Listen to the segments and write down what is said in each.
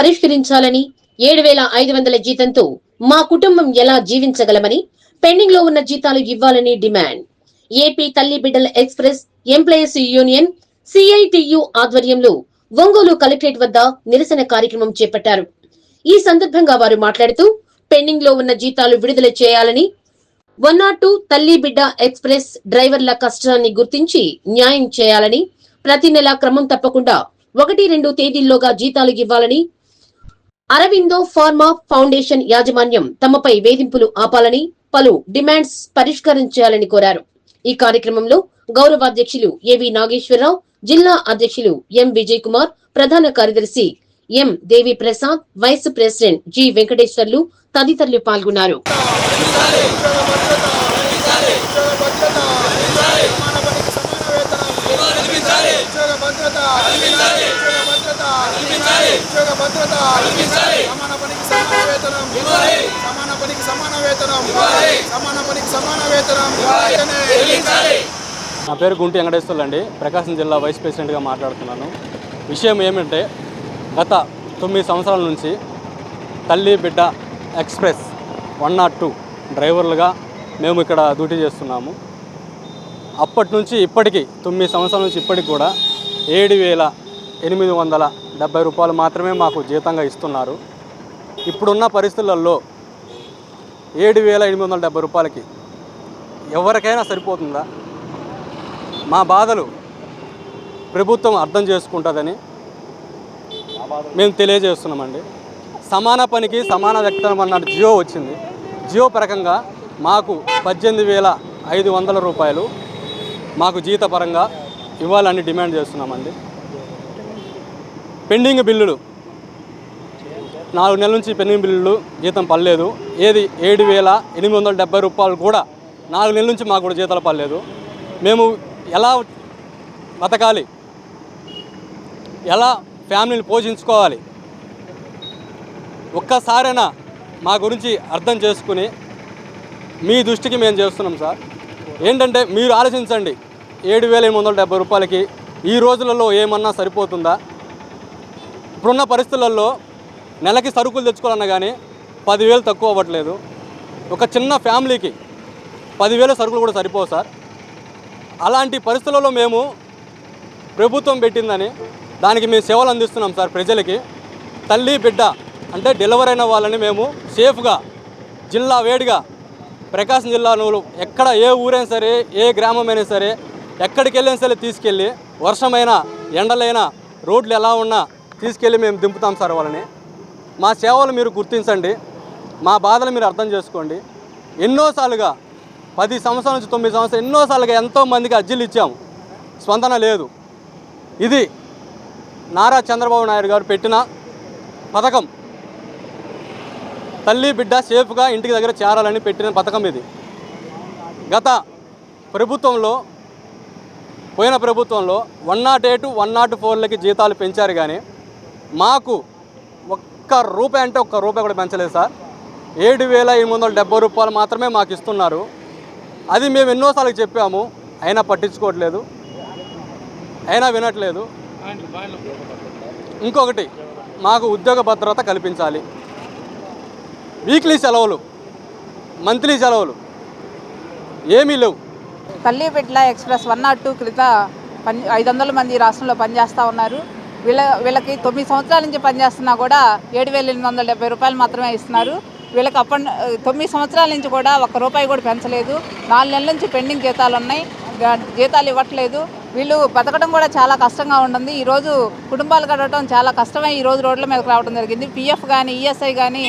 పరిష్కరించాలని ఏడు వేల ఐదు వందల జీతంతో మా కుటుంబం ఎలా జీవించగలమని పెండింగ్లో ఉన్న జీతాలు ఇవ్వాలని డిమాండ్. ఏపీ తల్లి బిడ్డల ఎక్స్ప్రెస్ ఎంప్లాయీస్ యూనియన్ సిఐటియు ఆధ్వర్యంలో ఒంగోలు కలెక్టరేట్ వద్ద నిరసన కార్యక్రమం చేపట్టారు. ఈ సందర్భంగా వారు మాట్లాడుతూ పెండింగ్లో ఉన్న జీతాలు విడుదల చేయాలని వన్ నాట్ టూ తల్లి బిడ్డ ఎక్స్ప్రెస్ డ్రైవర్ల కష్టాన్ని గుర్తించి న్యాయం చేయాలని ప్రతి నెల క్రమం తప్పకుండా ఒకటి రెండు తేదీల్లోగా జీతాలు ఇవ్వాలని అరవిందో ఫార్మా ఫౌండేషన్ యాజమాన్యం తమపై వేధింపులు ఆపాలని పలు డిమాండ్స్ పరిష్కరించాలని కోరారు. ఈ కార్యక్రమంలో గౌరవాధ్యక్షులు ఏవి నాగేశ్వరరావు జిల్లా అధ్యక్షులు ఎం విజయ్ కుమార్ ప్రధాన కార్యదర్శి M Devi Prasad vice president G Venkateswarlu తదితరులు పాల్గొన్నారు ఉద్యోగ భద్రత ఉద్యోగ భద్రత ఉద్యోగ భద్రత. సమాన పనికి సమాన వేతనం. సమాన పనికి సమాన వేతనం. సమాన పనికి సమాన వేతనం. నా పేరు గుంటి వెంకటేశ్వర్లు అండి ప్రకాశం జిల్లా వైస్ ప్రెసిడెంట్గా మాట్లాడుతున్నాను. విషయం ఏమంటే గత తొమ్మిది సంవత్సరాల నుంచి తల్లి బిడ్డ ఎక్స్ప్రెస్ వన్ నాట్ టూ డ్రైవర్లుగా మేము ఇక్కడ డ్యూటీ చేస్తున్నాము. అప్పటి నుంచి ఇప్పటికి తొమ్మిది సంవత్సరాల నుంచి ఇప్పటికి కూడా ఏడు వేల ఎనిమిది వందల డెబ్బై రూపాయలు మాత్రమే మాకు జీతంగా ఇస్తున్నారు. ఇప్పుడున్న పరిస్థితులలో ఏడు వేల ఎనిమిది వందల డెబ్బై రూపాయలకి ఎవరికైనా సరిపోతుందా? మా బాధలు ప్రభుత్వం అర్థం చేసుకుంటుందని మేము తెలియజేస్తున్నామండి. సమాన పనికి సమాన వ్యక్తం అన్నట్టు జియో వచ్చింది. జియో పరకంగా మాకు పద్దెనిమిది వేల ఐదు వందల రూపాయలు మాకు జీతపరంగా ఇవ్వాలని డిమాండ్ చేస్తున్నామండి. పెండింగ్ బిల్లులు. నాలుగు నెలల నుంచి పెండింగ్ బిల్లులు జీతం పడలేదు. ఏది ఏడు వేల ఎనిమిది వందల డెబ్బై రూపాయలు కూడా నాలుగు నెలల నుంచి మాకు కూడా జీతాలు పడలేదు. మేము ఎలా బతకాలి? ఎలా ఫ్యామిలీని పోషించుకోవాలి? ఒక్కసారైనా మా గురించి అర్థం చేసుకుని మీ దృష్టికి మేము చేస్తున్నాం సార్. ఏంటంటే మీరు ఆలోచించండి. ఏడు వేల ఎనిమిది వందల డెబ్బై రూపాయలకి ఈ రోజులలో ఏమన్నా సరిపోతుందా? ఇప్పుడున్న పరిస్థితులలో నెలకి సరుకులు తెచ్చుకోవాలన్నా కానీ పదివేలు తక్కువ అవ్వట్లేదు. ఒక చిన్న ఫ్యామిలీకి పదివేల సరుకులు కూడా సరిపోవు సార్. అలాంటి పరిస్థితులలో మేము ప్రభుత్వం పెట్టిందని దానికి మేము సేవలు అందిస్తున్నాం సార్ ప్రజలకి. తల్లి బిడ్డ అంటే డెలివరీ అయిన వాళ్ళని మేము సేఫ్గా జిల్లా వేడిగా ప్రకాశం జిల్లా నువ్వు ఎక్కడ ఏ ఊరైనా సరే ఏ గ్రామమైనా సరే ఎక్కడికి వెళ్ళినా సరే తీసుకెళ్ళి వర్షమైనా ఎండలైనా రోడ్లు ఎలా ఉన్నా తీసుకెళ్ళి మేము దింపుతాం సార్ వాళ్ళని. మా సేవలు మీరు గుర్తించండి. మా బాధలు మీరు అర్థం చేసుకోండి. ఎన్నోసార్లుగా పది సంవత్సరాల నుంచి తొమ్మిది సంవత్సరాలు ఎన్నోసార్లుగా ఎంతోమందికి అర్జీలు ఇచ్చాము స్పందన లేదు. ఇది నారా చంద్రబాబు నాయుడు గారు పెట్టిన పథకం. తల్లి బిడ్డ సేఫ్గా ఇంటికి దగ్గర చేరాలని పెట్టిన పథకం ఇది. గత ప్రభుత్వంలో పోయిన ప్రభుత్వంలో one nought eight one nought ఫోర్లకి జీతాలు పెంచారు కానీ మాకు ఒక్క రూపాయి అంటే ఒక్క రూపాయి కూడా పెంచలేదు సార్. ఏడు వేల ఎనిమిది వందల డెబ్బై రూపాయలు మాత్రమే మాకు ఇస్తున్నారు. అది మేము ఎన్నోసార్లు చెప్పాము అయినా పట్టించుకోవట్లేదు అయినా వినట్లేదు. ఇంకొకటి మాకు ఉద్యోగ భద్రత కల్పించాలి. వీక్లీ సెలవులు మంత్లీ సెలవులు ఏమీ లేవు. తల్లి బిడ్డ ఎక్స్ప్రెస్ వన్ నాట్ టూ క్రిత పని ఐదు వందల మంది రాష్ట్రంలో పనిచేస్తూ ఉన్నారు. వీళ్ళ వీళ్ళకి తొమ్మిది సంవత్సరాల నుంచి పనిచేస్తున్నా కూడా ఏడు వేల ఎనిమిది వందల డెబ్బై రూపాయలు మాత్రమే ఇస్తున్నారు. వీళ్ళకి అప్పటి తొమ్మిది సంవత్సరాల నుంచి కూడా ఒక్క రూపాయి కూడా పెంచలేదు. నాలుగు నెలల నుంచి పెండింగ్ జీతాలు ఉన్నాయి. జీతాలు ఇవ్వట్లేదు. వీళ్ళు బతకడం కూడా చాలా కష్టంగా ఉంటుంది. ఈరోజు కుటుంబాలు గడవడం చాలా కష్టమై. ఈరోజు రోడ్ల మీదకి రావడం జరిగింది. పిఎఫ్ కానీ ఈఎస్ఐ కానీ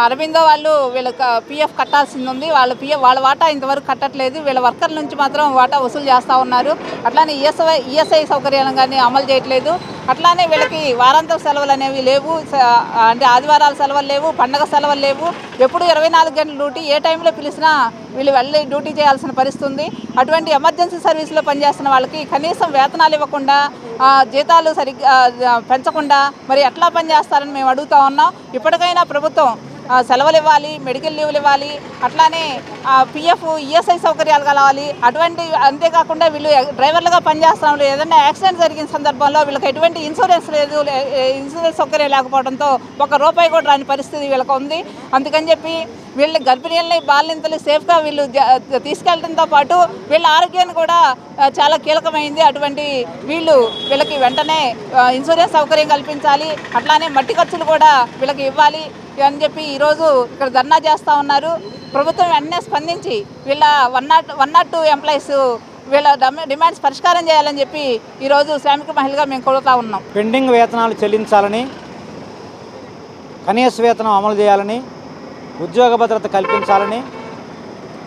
అరవిందో వాళ్ళు వీళ్ళ పిఎఫ్ కట్టాల్సింది ఉంది వాళ్ళ పిఎఫ్ వాళ్ళ వాటా ఇంతవరకు కట్టట్లేదు. వీళ్ళ వర్కర్ల నుంచి మాత్రం వాటా వసూలు చేస్తూ ఉన్నారు. అట్లానే ఈఎస్ఐ ఈఎస్ఐ సౌకర్యాలను కానీ అమలు చేయట్లేదు. అట్లానే వీళ్ళకి వారాంతం సెలవులు అనేవి లేవు. అంటే ఆదివారాల సెలవులు లేవు పండగ సెలవులు లేవు. ఎప్పుడు ఇరవై నాలుగు గంటల డ్యూటీ ఏ టైంలో పిలిచినా వీళ్ళు వెళ్ళి డ్యూటీ చేయాల్సిన పరిస్థితి ఉంది అటువంటి ఎమర్జెన్సీ సర్వీస్లో పనిచేస్తున్న వాళ్ళకి కనీసం వేతనాలు ఇవ్వకుండా జీతాలు సరిగ్గా పెంచకుండా మరి ఎట్లా పనిచేస్తారని మేము అడుగుతా ఉన్నాం. ఇప్పటికైనా ప్రభుత్వం సెలవులు ఇవ్వాలి మెడికల్ లీవ్లు ఇవ్వాలి అట్లానే పిఎఫ్ ఈఎస్ఐ సౌకర్యాలు కలవాలి. అటువంటి అంతేకాకుండా వీళ్ళు డ్రైవర్లుగా పనిచేస్తున్నాం ఏదైనా యాక్సిడెంట్ జరిగిన సందర్భంలో వీళ్ళకి ఎటువంటి ఇన్సూరెన్స్ లేదు ఇన్సూరెన్స్ సౌకర్యం లేకపోవడంతో ఒక రూపాయి కూడా రాని పరిస్థితి వీళ్ళకి ఉంది. అందుకని చెప్పి వీళ్ళ గర్భిణీలని బాలింతలు సేఫ్గా వీళ్ళు తీసుకెళ్ళడంతో పాటు వీళ్ళ ఆరోగ్యాన్ని కూడా చాలా కీలకమైంది. అటువంటి వీళ్ళు వీళ్ళకి వెంటనే ఇన్సూరెన్స్ సౌకర్యం కల్పించాలి. అట్లానే మట్టి ఖర్చులు కూడా వీళ్ళకి ఇవ్వాలి. అని చెప్పి ఈరోజు ఇక్కడ ధర్నా చేస్తూ ఉన్నారు. ప్రభుత్వం వెంటనే స్పందించి వీళ్ళ one nought one nought two employees వీళ్ళ డిమాండ్స్ పరిష్కారం చేయాలని చెప్పి ఈరోజు శ్రామిక మహిళగా మేము కోరుతా ఉన్నాం. పెండింగ్ వేతనాలు చెల్లించాలని కనీస వేతనం అమలు చేయాలని ఉద్యోగ భద్రత కల్పించాలని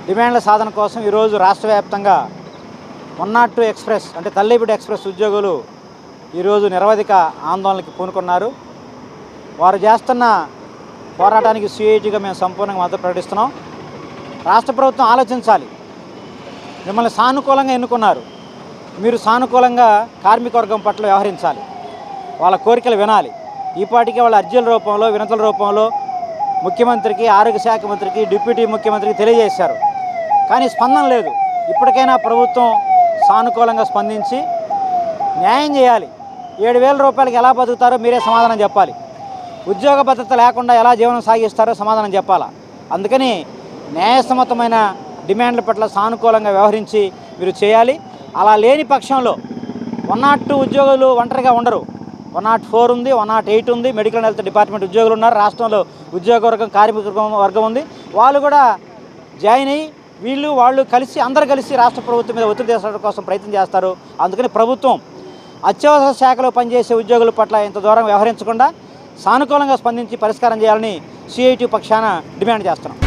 డిమాండ్ల సాధన కోసం ఈరోజు రాష్ట్ర వ్యాప్తంగా వన్ నాట్ టూ ఎక్స్ప్రెస్ అంటే తల్లిబిడ్డ ఎక్స్ప్రెస్ ఉద్యోగులు ఈరోజు నిరవధిక ఆందోళనకి పూనుకున్నారు. వారు చేస్తున్న పోరాటానికి సిఐటిగా మేము సంపూర్ణంగా మద్దతు ప్రకటిస్తున్నాం. రాష్ట్ర ప్రభుత్వం ఆలోచించాలి. మిమ్మల్ని సానుకూలంగా ఎన్నుకున్నారు. మీరు సానుకూలంగా కార్మిక వర్గం పట్ల వ్యవహరించాలి. వాళ్ళ కోరికలు వినాలి. ఇప్పటికే వాళ్ళ అర్జీల రూపంలో వినతుల రూపంలో ముఖ్యమంత్రికి ఆరోగ్య శాఖ మంత్రికి డిప్యూటీ ముఖ్యమంత్రికి తెలియజేశారు. కానీ స్పందన లేదు. ఇప్పటికైనా ప్రభుత్వం సానుకూలంగా స్పందించి న్యాయం చేయాలి. ఏడు వేల రూపాయలకి ఎలా బతుకుతారో మీరే సమాధానం చెప్పాలి. ఉద్యోగ భద్రత లేకుండా ఎలా జీవనం సాగిస్తారో సమాధానం చెప్పాలా? అందుకని న్యాయసమ్మతమైన డిమాండ్ల పట్ల సానుకూలంగా వ్యవహరించి మీరు చేయాలి. అలా లేని పక్షంలో వన్ నాట్ టూ ఉద్యోగులు ఒంటరిగా ఉండరు. వన్ నాట్ ఫోర్ ఉంది వన్ నాట్ ఎయిట్ ఉంది మెడికల్ అండ్ హెల్త్ డిపార్ట్మెంట్ ఉద్యోగులు ఉన్నారు. రాష్ట్రంలో ఉద్యోగ వర్గం కార్మిక వర్గం- ఉంది. వాళ్ళు కూడా జాయిన్ అయ్యి వీళ్ళు వాళ్ళు కలిసి అందరు కలిసి రాష్ట్ర ప్రభుత్వం మీద ఒత్తిడి తెచ్చడం కోసం ప్రయత్నం చేస్తారు. అందుకని ప్రభుత్వం అత్యవసర శాఖలో పనిచేసే ఉద్యోగుల పట్ల ఇంత దూరం వ్యవహరించకుండా సానుకూలంగా స్పందించి పరిష్కారం చేయాలని సిఐటి పక్షాన డిమాండ్ చేస్తున్నాం.